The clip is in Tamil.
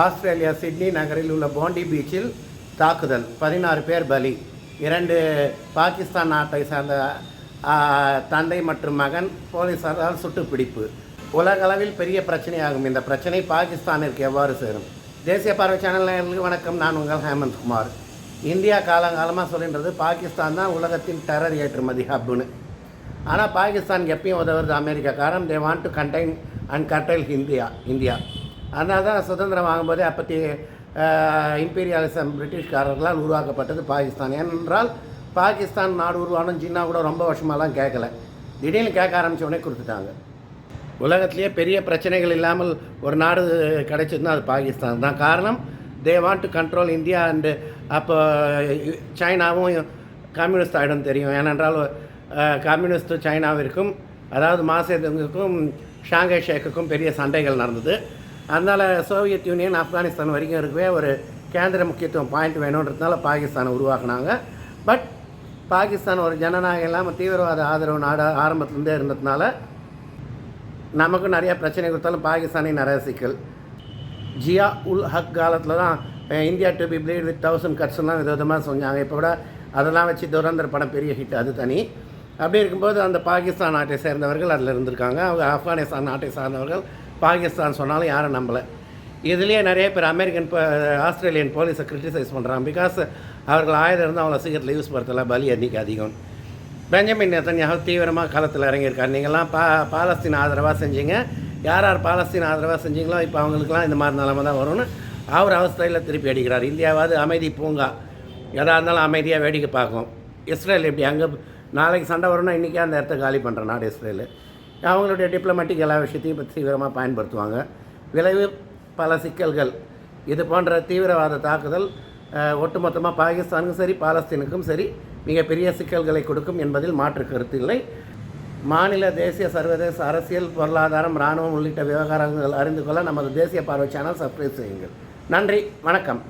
ஆஸ்திரேலியா சிட்னி நகரில் உள்ள போண்டி பீச்சில் தாக்குதல். பதினாறு பேர் பலி. இரண்டு பாகிஸ்தான் நாட்டை சார்ந்த தந்தை மற்றும் மகன் போலீசாரால் சுட்டுப்பிடிப்பு. உலகளவில் பெரிய பிரச்சனையாகும். இந்த பிரச்சனை பாகிஸ்தானிற்கு எவ்வாறு சேரும்? தேசிய பார்வை சேனல் வணக்கம். நான் உங்கள் ஹேமந்த் குமார். இந்தியா காலங்காலமாக சொல்கின்றது பாகிஸ்தான் தான் உலகத்தின் டெரர் ஏற்றுமதி ஹப்புன்னு ஆனால் பாகிஸ்தான் எப்பயும் உதவுறது அமெரிக்கா. காரணம் they want to contain and curtail India India. அதனால தான் சுதந்திரம் ஆகும்போதே அப்பத்தி இம்பீரியாலிசம் பிரிட்டிஷ்காரர்களால் உருவாக்கப்பட்டது பாகிஸ்தான். ஏனென்றால் பாகிஸ்தான் நாடு உருவானும் சீனா கூட ரொம்ப வருஷமாலாம் கேட்கல. திடீர்னு கேட்க ஆரம்பிச்ச உடனே கொடுத்துட்டாங்க. உலகத்திலேயே பெரிய பிரச்சனைகள் இல்லாமல் ஒரு நாடு கிடைச்சதுன்னா அது பாகிஸ்தான் தான். காரணம் they want to control India and அப்போ சைனாவும் கம்யூனிஸ்ட் ஆகிடும் தெரியும். ஏனென்றால் கம்யூனிஸ்ட் சைனாவிற்கும் அதாவது மாசேதுங்களுக்கும் ஷாங்கை ஷேக்குக்கும் பெரிய சண்டைகள் நடந்தது. அதனால் சோவியத் யூனியன் ஆப்கானிஸ்தான் வரைக்கும் இருக்கவே ஒரு கேந்திர முக்கியத்துவம் பாயிண்ட் வேணுன்றதுனால பாகிஸ்தானை உருவாக்குனாங்க. பட் பாகிஸ்தான் ஒரு ஜனநாயகம் இல்லாமல் தீவிரவாத ஆதரவு நாடு ஆரம்பத்துலேருந்தே இருந்ததுனால நமக்கு நிறையா பிரச்சனை கொடுத்தாலும் பாகிஸ்தானே நிறைய சிக்கல். ஜியா உல் ஹக் காலத்தில் தான் India to B bleed with thousand கட்ஸ்லாம் வித விதமாக சொன்னாங்க. இப்போ கூட அதெல்லாம் வச்சு துரந்தர் படம் பெரிய ஹிட் அது தனி. அப்படி இருக்கும்போது அந்த பாகிஸ்தான் நாட்டை சேர்ந்தவர்கள் அதில் இருந்திருக்காங்க. அவங்க ஆப்கானிஸ்தான் நாட்டை சார்ந்தவர்கள். பாகிஸ்தான் சொன்னாலும் யாரும் நம்பலை. இதுலேயே நிறைய பேர் அமெரிக்கன் ஆஸ்திரேலியன் போலீஸை கிரிட்டிசைஸ் பண்ணுறாங்க பிகாஸ் அவர்கள் ஆயுதம் இருந்து அவங்கள சீக்கிரத்தில் யூஸ் படுத்தலை பலி எண்ணிக்கை அதிகம். பெஞ்சமின் நெத்தன்யாகு தீவிரமாக காலத்தில் இறங்கியிருக்காரு. நீங்கள்லாம் பா பாலஸ்தீன் ஆதரவாக செஞ்சீங்க. யார் யார் பாலஸ்தீன் ஆதரவாக செஞ்சீங்களோ இப்போ அவங்களுக்குலாம் இந்த மாதிரி நிலமை தான் வரும்னு அவர் அவஸ்தையில் திருப்பி அடிக்கிறார். இந்தியாவாவது அமைதி பூங்கா. எதாக இருந்தாலும் அமைதியாக வேடிக்கை பார்க்கும். இஸ்ரேல் எப்படி அங்கே நாளைக்கு சண்டை வரும்னா இன்றைக்கே அந்த இடத்த காலி பண்ணுற நாடு இஸ்ரேலு. அவங்களுடைய டிப்ளமேட்டிக் எல்லா விஷயத்தையும் இப்போ தீவிரமாக பயன்படுத்துவாங்க. விளைவு பல சிக்கல்கள். இது போன்ற தீவிரவாத தாக்குதல் ஒட்டுமொத்தமாக பாகிஸ்தானுக்கும் சரி பாலஸ்தீனுக்கும் சரி மிகப்பெரிய சிக்கல்களை கொடுக்கும் என்பதில் மாற்று கருத்து இல்லை. மாநில தேசிய சர்வதேச அரசியல் பொருளாதாரம் இராணுவம் உள்ளிட்ட விவகாரங்கள் அறிந்து கொள்ள நமது தேசிய பார்வை சேனல் சப்ஸ்கிரைப் செய்யுங்கள். நன்றி வணக்கம்.